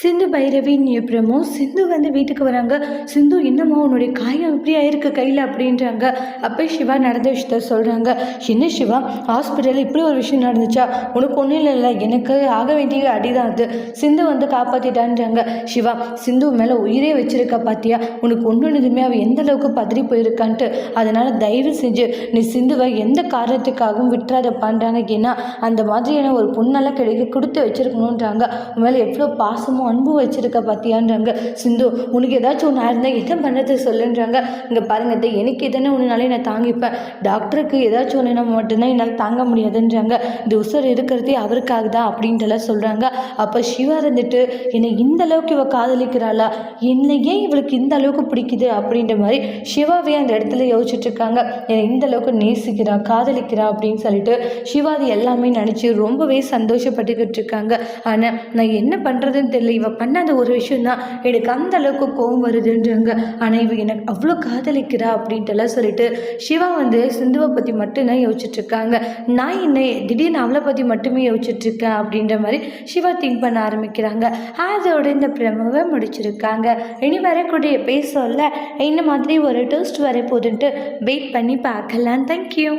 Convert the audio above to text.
சிந்து பைரவி அப்புறமும் சிந்து வந்து வீட்டுக்கு வராங்க. சிந்து என்னம்மா உன்னுடைய காயம் இப்படி ஆயிருக்கு கையில்? அப்படின்றாங்க. அப்போ சிவா நடந்த விஷயத்த சொல்கிறாங்க என்ன சிவா ஹாஸ்பிட்டலில் இப்படி ஒரு விஷயம் நடந்துச்சா? உனக்கு ஒன்றும் இல்லைல்ல. எனக்கு ஆக வேண்டிய அடிதான் அது. சிந்து வந்து காப்பாற்றிட்டான்றாங்க சிவா சிந்து மேலே உயிரே வச்சிருக்கா பார்த்தியா உனக்கு ஒன்று இதுமே அவள் எந்த அளவுக்கு பதறி போயிருக்கான்ட்டு. அதனால் தயவு செஞ்சு நீ சிந்துவை எந்த காரணத்துக்காகவும் விட்டுறாதப்பான்றாங்க. ஏன்னா அந்த மாதிரியான ஒரு பொண்ணெல்லாம் கிடைக்க கொடுத்து வச்சிருக்கணுன்றாங்க உன் மேலே எவ்வளோ பாசமும் அன்பு வச்சிருக்க பார்த்தியான்றாங்க சிந்து உனக்கு ஏதாச்சும் ஒன்று இருந்தால் என்ன பண்ணுறது சொல்லுன்றாங்க. இங்கே பாருங்க எனக்கு எதனா ஒன்றுனாலே நான் தாங்கிப்பேன். டாக்டருக்கு ஏதாச்சும் ஒன்றுனா மட்டும்தான் என்னால் தாங்க முடியாதுன்றாங்க. இந்த உசர் இருக்கிறதே அவருக்காக தான் அப்படின்ட்டுலாம் சொல்கிறாங்க அப்போ சிவா இருந்துட்டு என்னை இந்த அளவுக்கு இவள் காதலிக்கிறாளா? என்னை ஏன் இவளுக்கு இந்த அளவுக்கு பிடிக்குது? அப்படின்ற மாதிரி சிவாவே அந்த இடத்துல யோசிச்சுட்டு இருக்காங்க என்னை இந்த அளவுக்கு நேசிக்கிறா காதலிக்கிறா? அப்படின்னு சொல்லிட்டு சிவா அது எல்லாமே நினச்சி ரொம்பவே சந்தோஷப்பட்டுக்கிட்டு இருக்காங்க ஆனால் நான் என்ன பண்ணுறதுன்னு தெரியல. இவ பண்ணாத ஒரு விஷயம் தான் எனக்கு அந்த அளவுக்கு கோவம் வருதுன்றாங்க. ஆனால் இவ எனக்கு அவ்வளோ காதலிக்கிறா அப்படின்ட்டுலாம் சொல்லிட்டு சிவா வந்து சிந்துவை பற்றி மட்டும்தான் யோசிச்சுட்டு இருக்காங்க நான் என்ன திடீர்னு அவளை பற்றி மட்டுமே யோசிச்சுட்டு இருக்கேன் அப்படின்ற மாதிரி சிவா திங்க் பண்ண ஆரம்பிக்கிறாங்க. அதோட இந்த பிரமவை முடிச்சிருக்காங்க. இனி வரக்கூடிய பேசல இந்த மாதிரி ஒரு டோஸ்ட் வரப்போகுதுன்ட்டு வெயிட் பண்ணி பார்க்கலாம். தேங்க்யூ